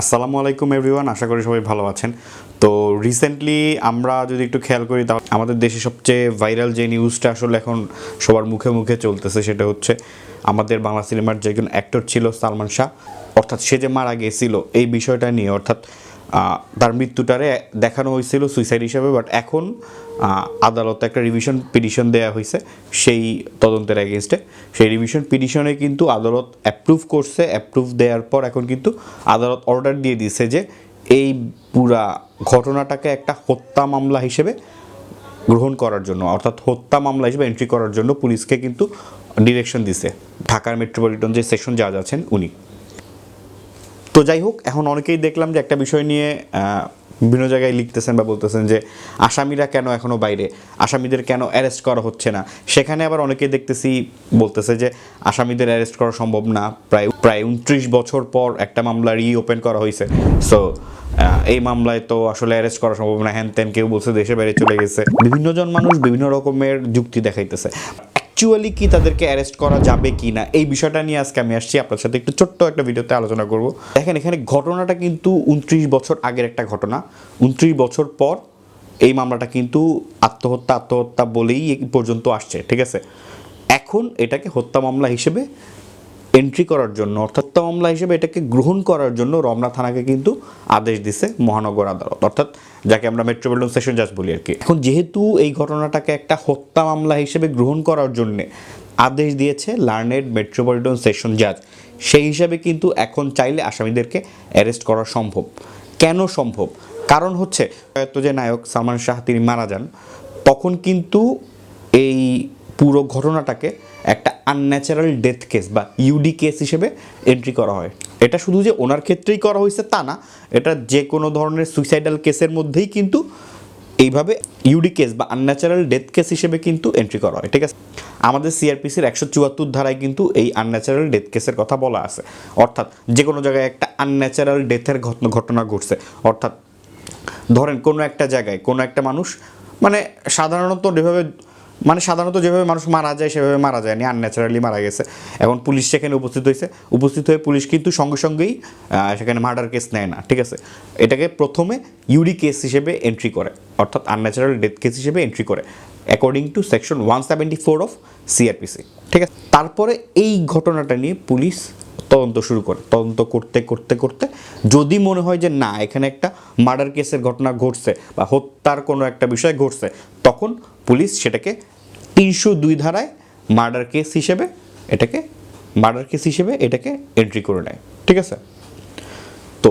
আসসালামু আলাইকুম এভরিওয়ান আশা করি সবাই ভালো আছেন। তো রিসেন্টলি আমরা যদি একটু খেয়াল করি, তাহলে আমাদের দেশে সবচেয়ে ভাইরাল যে নিউজটা আসলে এখন সবার মুখে মুখে চলতেছে, সেটা হচ্ছে আমাদের বাংলা সিনেমার যে একজন অ্যাক্টর ছিল সালমান শাহ। অর্থাৎ সে যে মারা গেছিল, এই বিষয়টা নিয়ে। অর্থাৎ তার মৃত্যুটারে দেখানো হয়েছিল সুইসাইড হিসাবে বাট এখন আদালতে একটা রিভিশন পিটিশন দেওয়া হয়েছে সেই তদন্তের এগেনস্টে সেই রিভিশন পিটিশনে কিন্তু আদালত অ্যাপ্রুভ করছে অ্যাপ্রুভ দেওয়ার পর এখন কিন্তু আদালত অর্ডার দিয়ে দিয়েছে যে এই পুরা ঘটনাটাকে একটা হত্যা মামলা হিসেবে গ্রহণ করার জন্য, অর্থাৎ হত্যা মামলা হিসেবে এন্ট্রি করার জন্য পুলিশকে কিন্তু ডিরেকশন দিছে। ঢাকার মেট্রোপলিটন যে সেকশন জাজ আছেন উনি। তো যাই হোক, এখন অনেকেই দেখলাম যে একটা বিষয় নিয়ে বিভিন্ন জায়গায় লিখতেছেন বা বলতেছেন যে আসামিরা কেন এখনও বাইরে? আসামিদের কেন অ্যারেস্ট করা হচ্ছে না? সেখানে আবার অনেকেই দেখতেছি বলতেছে যে আসামিদের অ্যারেস্ট করা সম্ভব না। প্রায় প্রায় উনত্রিশ বছর পর একটা মামলা রিওপেন করা হয়েছে। সো এই মামলায় তো আসলে অ্যারেস্ট করা সম্ভব না। হ্যান ত্যান কেউ বলছে দেশে বাইরে চলে গেছে। বিভিন্ন জন মানুষ বিভিন্ন রকমের যুক্তি দেখাইতেছে। অ্যাকচুয়ালি কি তাদেরকে অ্যারেস্ট করা যাবে কি না এই বিষয়টা নিয়ে আজকে আমি আসছি। আপনার সাথে একটু ছোট্ট একটা ভিডিওতে আলোচনা করব। দেখেন, এখানে ঘটনাটা কিন্তু উনত্রিশ বছর আগের একটা ঘটনা। উনত্রিশ বছর পর এই মামলাটা কিন্তু আত্মহত্যা আত্মহত্যা বলেই পর্যন্ত আসছে, ঠিক আছে? এখন এটাকে হত্যা মামলা হিসেবে এন্ট্রি করার জন্য, অর্থাৎ মামলা হিসেবে এটাকে গ্রহণ করার জন্য রমনা থানাকে কিন্তু আদেশ দিছে মহানগর আদালত। অর্থাৎ যাকে আমরা মেট্রোপলিটন সেশন জাজ বলি আর কি এখন যেহেতু এই ঘটনাটাকে একটা হত্যা মামলা হিসেবে গ্রহণ করার জন্য আদেশ দিয়েছে লার্নেড মেট্রোপলিটন সেশন জাজ সেই হিসাবে কিন্তু এখন চাইলে আসামিদেরকে অ্যারেস্ট করা সম্ভব। কেন সম্ভব? কারণ হচ্ছে যে নায়ক সালমান শাহ তিনি মারা যান, তখন কিন্তু এই পুরো ঘটনাটাকে আনন্যাচারাল ডেথ কেস বা ইউডি কেস হিসেবে এন্ট্রি করা হয়। এটা শুধু যে ওনার ক্ষেত্রেই করা হয়েছে তা না, এটা যে কোনো ধরনের সুইসাইডাল কেসের মধ্যেই কিন্তু এইভাবে ইউডি কেস বা আনন্যাচারাল ডেথ কেস হিসেবে কিন্তু এন্ট্রি করা হয়, ঠিক আছে? আমাদের সিআরপিসির একশো চুয়াত্তর ধারায় কিন্তু এই আনন্যাচারাল ডেথ কেসের কথা বলা আছে। অর্থাৎ যে কোনো জায়গায় একটা আনন্যাচারাল ডেথের ঘটনা ঘটছে। অর্থাৎ ধরেন কোনো একটা জায়গায় কোনো একটা মানুষ মানে সাধারণত যেভাবে মানে সাধারণত যেভাবে মানুষ মারা যায়, সেভাবে মারা যায়নি আনন্যাচারালি মারা গেছে। এখন পুলিশ সেখানে উপস্থিত হয়েছে। উপস্থিত হয়ে পুলিশ কিন্তু সঙ্গে সঙ্গেই সেখানে মার্ডার কেস নেয় না, ঠিক আছে? এটাকে প্রথমে ইউডি কেস হিসেবে এন্ট্রি করে, অর্থাৎ আনন্যাচারাল ডেথ কেস হিসেবে এন্ট্রি করে according to section one seventy four of CrPC ঠিক আছে? তারপরে এই ঘটনাটা নিয়ে পুলিশ তদন্ত শুরু করে। তদন্ত করতে করতে করতে যদি মনে হয় যে না, এখানে একটা মার্ডার কেসের ঘটনা ঘটছে বা হত্যার কোনো একটা বিষয় ঘটছে, তখন পুলিশ সেটাকে তিনশো দুই ধারায় মার্ডার কেস হিসেবে এটাকে মার্ডার কেস হিসেবে এটাকে এন্ট্রি করে নেয়। ঠিক আছে? তো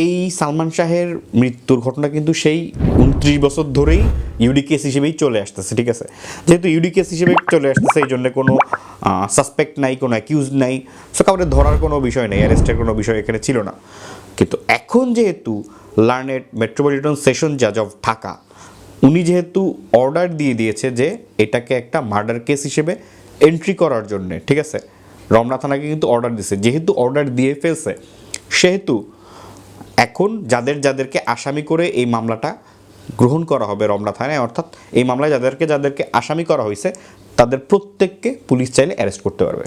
এই সালমান শাহের মৃত্যুর ঘটনা কিন্তু সেই উনত্রিশ বছর ধরেই ইউডি কেস হিসেবেই চলে আসতেছে, ঠিক আছে? যেহেতু ইউডি কেস হিসেবে চলে আসতেছে, এই জন্য কোনো সাসপেক্ট নাই, কোনো অ্যাকিউজ নাই সো কাউকে ধরার কোনো বিষয় নেই অ্যারেস্টের কোনো বিষয় এখানে ছিল না। কিন্তু এখন যেহেতু লার্নেড মেট্রোপলিটন সেশন জাজ অফ ঢাকা উনি যেহেতু অর্ডার দিয়ে দিয়েছে যে এটাকে একটা মার্ডার কেস হিসেবে এন্ট্রি করার জন্যে, ঠিক আছে? রমনা থানাকে কিন্তু অর্ডার দিয়েছে যেহেতু অর্ডার দিয়ে ফেলছে, সেহেতু এখন যাদের যাদেরকে আসামি করে এই মামলাটা গ্রহণ করা হবে রমনা থানায়, অর্থাৎ এই মামলায় যাদেরকে যাদেরকে আসামি করা হয়েছে, তাদের প্রত্যেককে পুলিশ চাইলে অ্যারেস্ট করতে পারবে।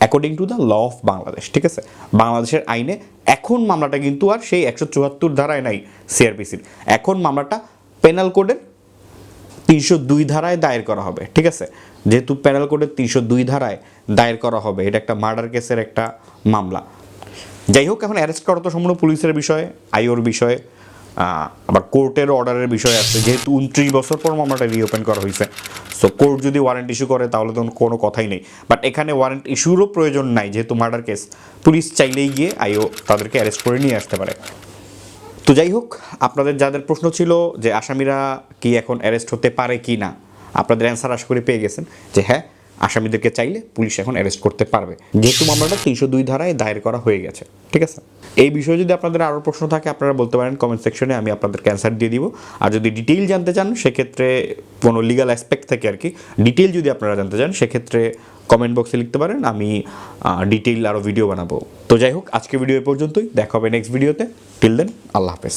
According to the law of Bangladesh ঠিক আছে? বাংলাদেশের আইনে এখন মামলাটা কিন্তু আর সেই একশো চুয়াত্তর ধারায় নাই সিআরপিসির এখন মামলাটা পেনাল কোডের তিনশো দুই ধারায় দায়ের করা হবে, ঠিক আছে? যেহেতু প্যানেল কোডের তিনশো দুই ধারায় দায়ের করা হবে, এটা একটা মার্ডার কেসের একটা মামলা। যাই হোক, এখন অ্যারেস্ট করা তো সম্পূর্ণ পুলিশের বিষয়, আইওর বিষয় আবার কোর্টের অর্ডারের বিষয় আছে, যেহেতু উনত্রিশ বছর পর মামলাটা রিওপেন করা হয়েছে। সো কোর্ট যদি ওয়ারেন্ট ইস্যু করে, তাহলে তো কোনো কথাই নেই। বাট এখানে ওয়ারেন্ট ইস্যুরও প্রয়োজন নাই, যেহেতু মার্ডার কেস পুলিশ চাইলেই গিয়ে আইও তাদেরকে অ্যারেস্ট করে নিয়ে আসতে পারে। তো যাই হোক, আপনাদের যাদের প্রশ্ন ছিল যে আসামিরা কি এখন অ্যারেস্ট হতে পারে কি না, আপনাদের অ্যান্সার আশা করি পেয়ে গেছেন যে হ্যাঁ আসামিদেরকে চাইলে পুলিশ এখন অ্যারেস্ট করতে পারবে। যেহেতু মামলাটা তিনশো দুই ধারায় দায়ের করা হয়ে গেছে, ঠিক আছে? এই বিষয়ে যদি আপনাদের আরও প্রশ্ন থাকে, আপনারা বলতে পারেন কমেন্ট সেকশনে আমি আপনাদের অ্যান্সার দিয়ে দিব। আর যদি ডিটেইল জানতে চান, সেক্ষেত্রে কোনো লিগাল অ্যাসপেক্ট থেকে আর কি ডিটেইল যদি আপনারা জানতে চান, সেক্ষেত্রে কমেন্ট বক্সে লিখতে পারেন, আমি ডিটেইল আরও ভিডিও বানাবো। তো যাই হোক আজকে ভিডিও পর্যন্তই। দেখা হবে নেক্সট ভিডিওতে টিল দেন আল্লাহ হাফেজ।